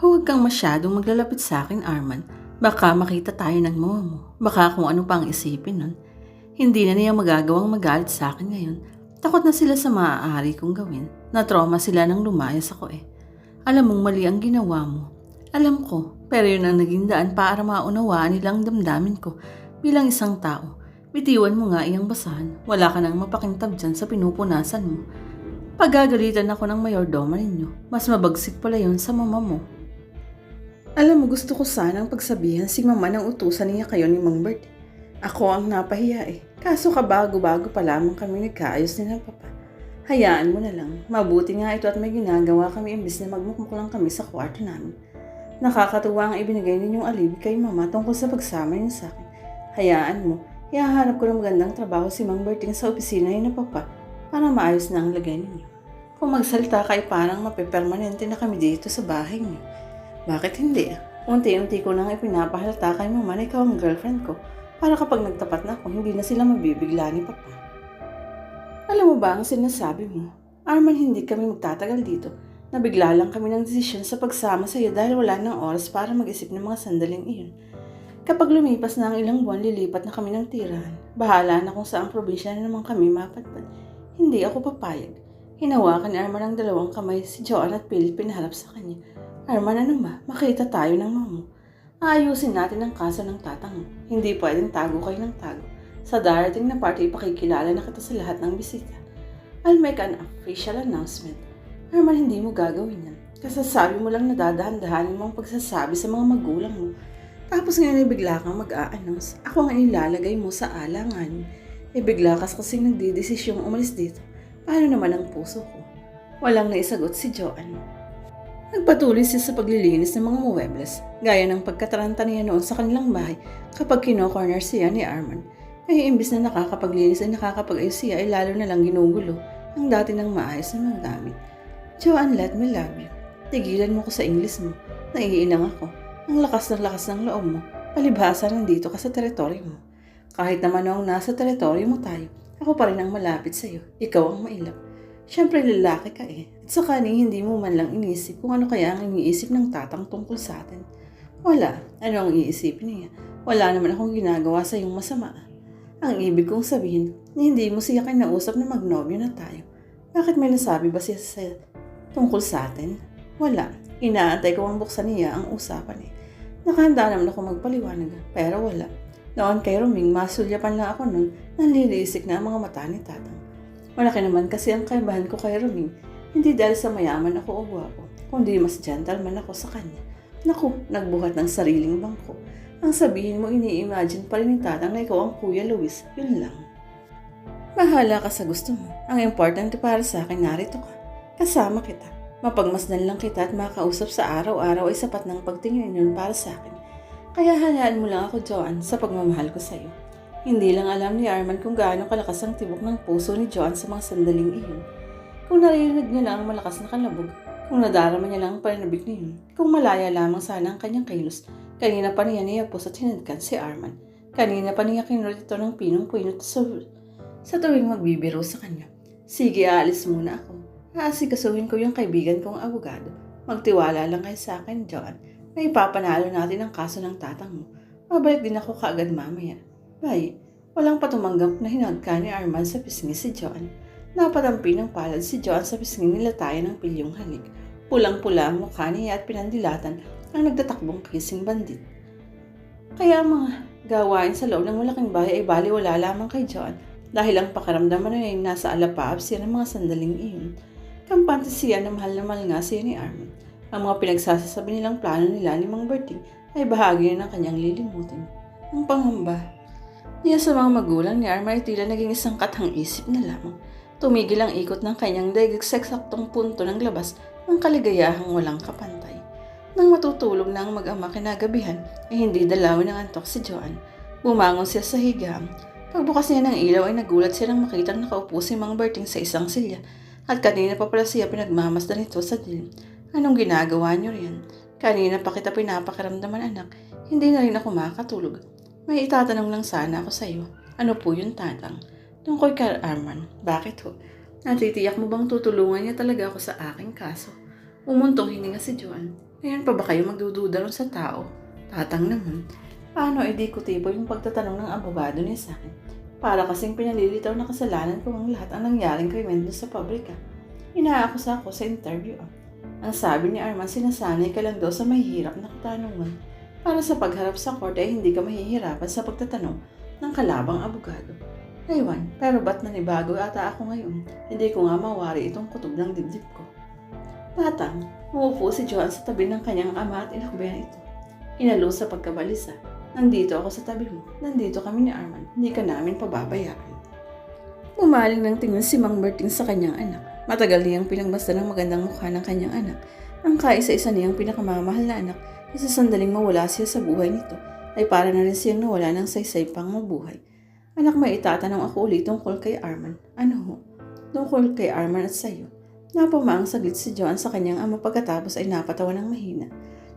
Huwag kang masyadong maglalapit sa akin, Arman. Baka makita tayo ng mama mo. Baka kung ano pang isipin nun. Hindi na niya magagawang magalit sa akin ngayon. Takot na sila sa maaari kong gawin. Na-trauma sila nang lumayas ako eh. Alam mong mali ang ginawa mo. Alam ko, pero yun ang naging daan para maunawaan nilang damdamin ko bilang isang tao. Bitiwan mo nga iyang basahan. Wala ka nang mapakintab dyan sa pinupunasan mo. Pagagalitan ako ng mayordoma ninyo, mas mabagsik pala yun sa mama mo. Alam mo, gusto ko sanang pagsabihan si mama ng utusan niya kayo ni Mang Bert. Ako ang napahiya eh. Kaso kabago-bago pa lamang kami nagkaayos ni ng papa. Hayaan mo na lang. Mabuti nga ito at may ginagawa kami imbis na magmukmuk lang kami sa kwarto namin. Nakakatuwa ang ibinigay ninyong alibi kay mama tungkol sa pagsama niya sa akin. Hayaan mo, ihahanap ko ng magandang trabaho si Mang Berting sa opisina niya ng papa para maayos na ang lagay ninyo. Kung magsalita kay parang mapipermanente na kami dito sa bahay niyo. Bakit hindi? Unti-unti ko nang ipinapahalata kay mama na ikaw ang girlfriend ko para kapag nagtapat na ako, hindi na sila mabibigla ni papa. Alam mo ba ang sinasabi mo? Arman, hindi kami magtatagal dito. Nabigla lang kami ng desisyon sa pagsama sa iyo dahil wala nang oras para mag-isip ng mga sandaling iyon. Kapag lumipas na ang ilang buwan, lilipat na kami ng tirahan. Bahala na kung saang probinsya na naman kami mapadpad. Hindi ako papayag. Hinawakan ni Arman ang dalawang kamay si Joanne at pilit pinaharap sa kanya. Arman, ano ba? Makita tayo ng mamo. Aayusin natin ang kaso ng tatang. Hindi pwedeng tago kayo ng tago. Sa darating na party, ipakikilala na kita sa lahat ng bisita. I'll make an official announcement. Arman, hindi mo gagawin yan. Kasasabi mo lang na dadahan-dahanin mo ang pagsasabi sa mga magulang mo. Tapos ngayon ay bigla kang mag-a-announce. Ako nga ilalagay mo sa alangan. E bigla kas kasi nagdidesisyong umalis dito. Paano naman ang puso ko? Walang naisagot si Joanne. Nagpatuloy siya sa paglilinis ng mga muebles, gaya ng pagkataranta niya noon sa kanilang bahay kapag kino-corner siya ni Arman. Ay imbis na nakakapaglinis ay nakakapag-ayos siya ay lalo na lang ginugulo ang dati ng maayos na mga gamit. Joanne, let me love you. Tigilan mo ko sa English mo. Naiinang ako. Ang lakas ng lakas ng loob mo. Palibhasa nandito ka sa teritoryo mo. Kahit naman noong nasa teritoryo mo tayo, ako pa rin ang malapit sa iyo. Ikaw ang mailap. Siyempre lalaki ka eh. At saka ni hindi mo man lang inisip kung ano kaya ang iniisip ng tatang tungkol sa atin. Wala. Ano ang iisipin niya? Wala naman akong ginagawa sa iyong masama. Ang ibig kong sabihin, na hindi mo siya kinausap na magnobyo na tayo. Bakit may nasabi ba siya sa tungkol sa atin? Wala. Inaantay ko ang buksan niya ang usapan eh. Nakahanda naman ako magpaliwanag, pero wala. Noon kay Roming, masulyapan lang ako noon, nanlilisik na ang mga mata ni tatang. Malaki naman kasi ang kaibahan ko kay Roming, hindi dahil sa mayaman ako o gwapo, kundi mas gentleman ako sa kanya. Naku, nagbuhat ng sariling bangko. Ang sabihin mo, ini-imagine pa rin ni tatang na ikaw ang Kuya Luis, yun lang. Bahala ka sa gusto mo. Ang importante para sa akin, narito ka. Kasama kita. Mapagmasdan lang kita at makausap sa araw-araw ay sapat ng pagtingin yun para sa akin. Kaya hayaan mo lang ako, Joanne, sa pagmamahal ko sa iyo. Hindi lang alam ni Arman kung gaano kalakas ang tibok ng puso ni Joanne sa mga sandaling iyon. Kung naririnig niya lang ang malakas na kalabog, kung nadarama niya lang ang pananabik niyon, kung malaya lamang sana ang kanyang kilos, kanina pa niya niyapos at hinadkan si Arman. Kanina pa niya kinurot ito ng pinong puinot sa, sa tuwing magbibiro sa kanya. Sige, aalis muna ako. Aasikasuhin ko yung kaibigan kong abogado. Magtiwala lang kayo sa akin, John. Na ipapanalo natin ang kaso ng tatang mo. Mabalik din ako kaagad mamaya. Bay, walang patumanggap na hinagka ni Arman sa pisngi si John. Napatampi ng palad si John sa pisngi nila tayo ng pilyong halik. Pulang-pula ang mukha niya at pinandilatan ang nagtatakbong kissing bandit. Kaya mga gawain sa loob ng malaking bahay ay baliwala lamang kay John dahil ang pakaramdaman na ay nasa alapaap siya ng mga sandaling iyon. Kampante siya na mahal na mahal nga siya ni Armin. Ang mga pinagsasasabi nilang plano nila ni Mang Berting ay bahagi na ng kanyang lilimutin. Ang pangamba. Niya sa mga magulang ni Arma tila naging isang katang isip na lamang. Tumigil ang ikot ng kanyang daigdig sa eksaktong punto ng labas ng kaligayahang walang kapantay. Nang matutulog na ang mag-ama kinagabihan, ay hindi dalawin ng antok si Joan. Bumangon siya sa higaan. Pagbukas niya ng ilaw ay nagulat siya nang makitang nakaupo si Mang Berting sa isang silya at kanina pa pala siya pinagmamasdan nito sa dilim. Anong ginagawa niyo riyan? Kanina pa kita pinapakaramdaman anak, hindi na rin ako makakatulog. May itatanong lang sana ako sa iyo. Ano po yun, tatang? Tungkol kay Arman, bakit ho? Natitiyak mo bang tutulungan niya talaga ako sa aking kaso? Umuntong hininga si Joan. Ngayon pa ba kayo magdududa ron sa tao? Tatang naman. Paano edikutibo yung pagtatanong ng abogado niya sa akin? Para kasing pinalilitaw na kasalanan ko ang lahat ang nangyaring krimen doon sa pabrika. Inaakusa ako sa interview. Ang sabi ni Arman, sinasanay ka lang daw sa mahihirap na katanungan. Para sa pagharap sa korte ay hindi ka mahihirapan sa pagtatanong ng kalabang abogado. Ewan, pero ba't nanibago ata ako ngayon? Hindi ko nga mawari itong kutob ng dibdib ko. Tatang, umupo si Joan sa tabi ng kanyang ama at inakbayan ito. Inalo sa pagkabalisa. Nandito ako sa tabi mo. Nandito kami ni Arman. Hindi ka namin pababayaan. Umaling ng tingin si Mang Berting sa kanyang anak. Matagal niyang pinagmasdan ng magandang mukha ng kanyang anak. Ang kaisa-isa niyang pinakamamahal na anak, isa sandaling mawala siya sa buhay nito, ay para na rin siyang nawala ng saysay pang mabuhay. Anak, may itatanong ako ulit tungkol kay Arman. Ano ho? Tungkol kay Arman at sa'yo. Napamaang saglit si Joan sa kanyang ama pagkatapos ay napatawa ng mahina.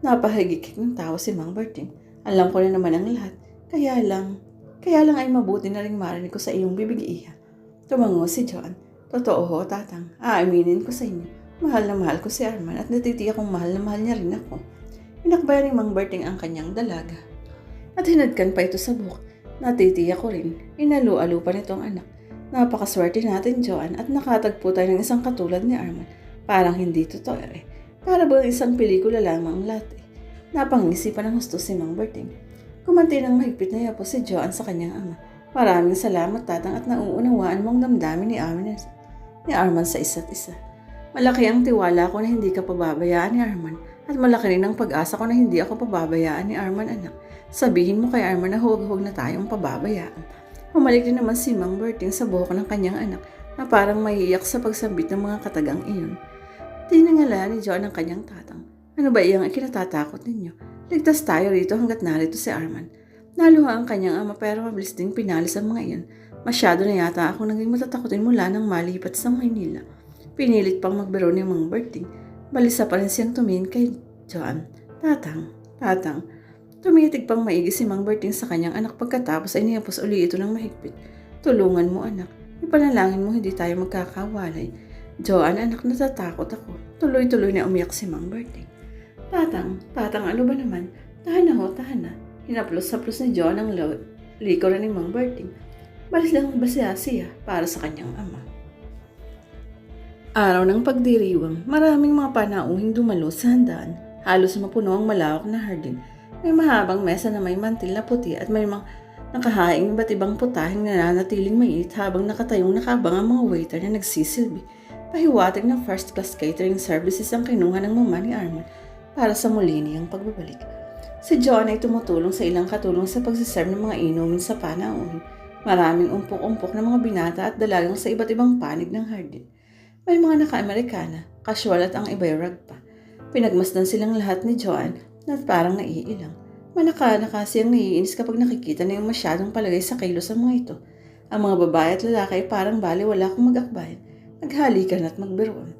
Napahagikik ng tao si Mang Berting. Alam ko na naman ang lahat. Kaya lang, kaya lang ay mabuti na rin marinig ko sa iyong bibig iha. Tumango si Joan. Totoo ho, tatang. Aaminin ko sa inyo. Mahal na mahal ko si Arman at natitiyak kong mahal na mahal niya rin ako. Inakbayan ni Mang Berting ang kanyang dalaga. At hinadkan pa ito sa buhok. Natitiyak ko rin. Inalu-alu pa nitong anak. Napakaswerte natin, Joan, at nakatagpo tayo ng isang katulad ni Arman. Parang hindi totoo eh. Para ba isang pelikula lamang lahat eh. Napangisipan ng gusto si Mang Berting. Kumanti ng mahigpit na yapo si Joan sa kanyang ama. Maraming salamat tatang at nauunawaan mong damdamin ni Arman, ni Arman sa isa't isa. Malaki ang tiwala ko na hindi ka pababayaan ni Arman at malaki rin ang pag-asa ko na hindi ako pababayaan ni Arman anak. Sabihin mo kay Arman na huwag-huwag na tayong pababayaan. Humalik din naman si Mang Berting sa buhok ng kanyang anak na parang maiiyak sa pagsambit ng mga katagang iyon. Tinangala ni John ang kanyang tatang. Ano ba iyang ikinatatakot ninyo? Ligtas tayo rito hanggat narito si Arman. Naluha ang kanyang ama pero mabilis ding pinalis ang mga iyon. Masyado na yata ako naging matatakotin mula nang malipat sa Maynila. Pinilit pang magbiro ni Mang Berting. Balisa pa rin siyang tumingin kay John. Tatang, tatang. Tumitig pang maigi si Mang Berting sa kanyang anak pagkatapos ay niyapos uli ito ng mahigpit. Tulungan mo anak. Ipanalangin mo hindi tayo magkakawalay. Joan, anak, natatakot ako. Tuloy-tuloy na umiyak si Mang Berting. Tatang, tatang, ano ba naman? Tahan na ho, tahan na. Hinaplos-haplos ni Joan ang likoran ni Mang Berting. Balis lang ba siya siya para sa kanyang ama? Araw ng pagdiriwang, maraming mga panauhing dumalo sa handaan. Halos mapuno ang malawak na hardin. May mahabang mesa na may mantil na puti at may mga nakahaing iba't ibang putahing nananatiling mainit habang nakatayong nakabang ang mga waiter na nagsisilbi. Pahiwatig ng first class catering services ang kinuha ng mama ni Arman para sa muli niyang pagbabalik. Si John ay tumutulong sa ilang katulong sa pagsiserve ng mga inumin sa panahon. Maraming umpok-umpok na mga binata at dalagang sa iba't ibang panig ng hardin. May mga naka-Amerikana, casual at ang iba'y ragpa. Pinagmasdan silang lahat ni Joan na parang naiilang. Manaka-naka siyang naiinis kapag nakikita na yung masyadong palagay sa kilos ang mga ito. Ang mga babae at lalaki ay parang bali wala kong mag-akbayan. Naghalikan at magbiruan.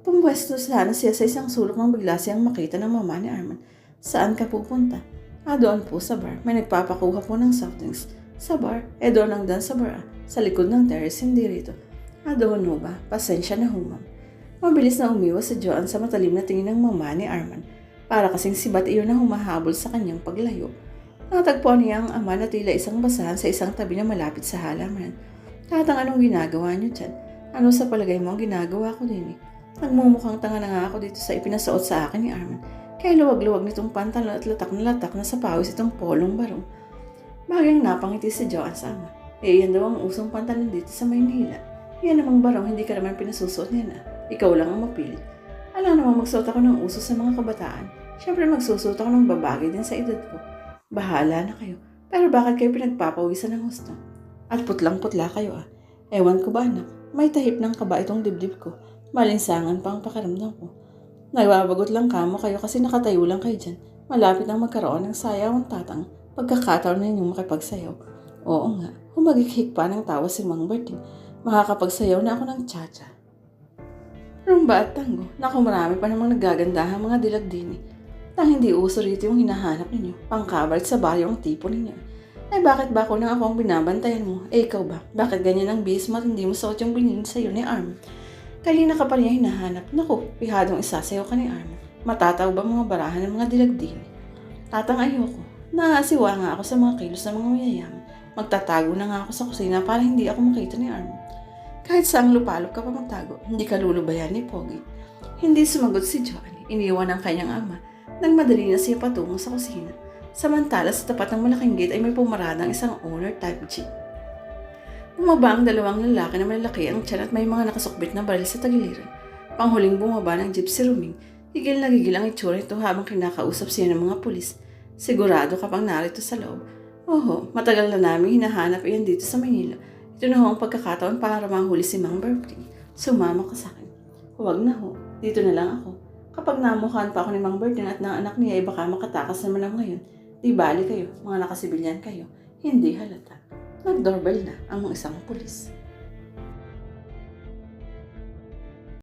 Pumwesto sana siya sa isang sulok nang bigla siyang makita ng mama ni Arman. Saan ka pupunta? Ah, doon po sa bar. May nagpapakuha po ng soft drinks. Sa bar? Eh, doon ang dan sa bar ah. Sa likod ng terrace, hindi rito. Doon ho ba? Pasensya na ho, ma'am. Mabilis na umiwas si Joan sa matalim na tingin ng mama ni Arman. Para kasing sibat iyon na humahabol sa kanyang paglayo. Natagpuan niya ang ama na tila isang basahan sa isang tabi na malapit sa halaman. Tatang anong ginagawa niyo dyan? Ano sa palagay mo ang ginagawa ko din eh? Nagmumukhang tanga na nga ako dito sa ipinasuot sa akin ni Arman. Kaya luwag-luwag nitong pantalon at latak na latak na sa pawis itong polong barong. Bagyang napangiti si Joan sa ama. Eh, yan daw ang usong pantalon dito sa Maynila. Yan namang barong, hindi ka naman pinasusuot niya na. Ikaw lang ang mapilit. Alam naman magsuot ako ng uso sa mga kabataan. Siyempre magsusuot ako ng babagay din sa edad ko. Bahala na kayo. Pero bakit kayo pinagpapawisan ng gusto? At putlang-putla kayo ah. Ewan ko ba anak, may tahip ng kaba itong dibdib ko. Malinsangan pa ang pakiramdam ko. Nagbabagot lang kamo kayo kasi nakatayo lang kayo dyan. Malapit nang magkaroon ng sayaw ang tatang. Pagkakataon ninyong makipagsayaw. Oo nga, humagikhik pa ng tawa si Mang Berting. Makakapagsayaw na ako ng cha-cha. Rumba at tango. Naku, marami pa namang nagagandahan mga dilag din eh. Tang hindi uso rito yung hinahanap ninyo. Pangkabalit sa baryo tipo ninyo. Eh bakit ba ako nang ako ang binabantayan mo? Eh ikaw ba? Bakit ganyan ang bis hindi mo suot yung binili sa'yo ni Arm? Kanina ka pa niya hinahanap. Naku, pihadong isasayaw ka ni Arm. Matataw ba mga barahan ng mga dilagding? Tatang ayoko. Nakasiwa nga ako sa mga kilos ng mga mayayaman. Magtatago na nga ako sa kusina para hindi ako makita ni Arman. Kahit saang lupalop ka pa magtago, hindi ka lulubayan ni Pogi. Hindi sumagot si Johnny. Iniwan ang kanyang ama. Nagmadali na siya patungo sa kusina. Samantala sa tapat ng malaking gate ay may pumaradang isang owner type jeep. Bumaba ang dalawang lalaki na malalaki ang tiyan at may mga nakasukbit na baril sa tagiliran. Panghuling bumaba ng jeep si Ruming. Gigil na gigil ang itsura nito habang kinakausap siya ng mga pulis. Sigurado ka pang narito sa loob. Oho, matagal na namin hinahanap iyan dito sa Manila. Ito na ho ang pagkakataon para mahuli si Mang Berkeley. Sumama ka sa akin. Huwag na ho. Dito na lang ako. Kapag namukhaan pa ako ni Mang Berkeley at ng anak niya ay baka makatakas naman ako ngayon. Di bali kayo, mga nakasibilyan kayo. Hindi halata. Nag-doorbell na ang mga isang pulis.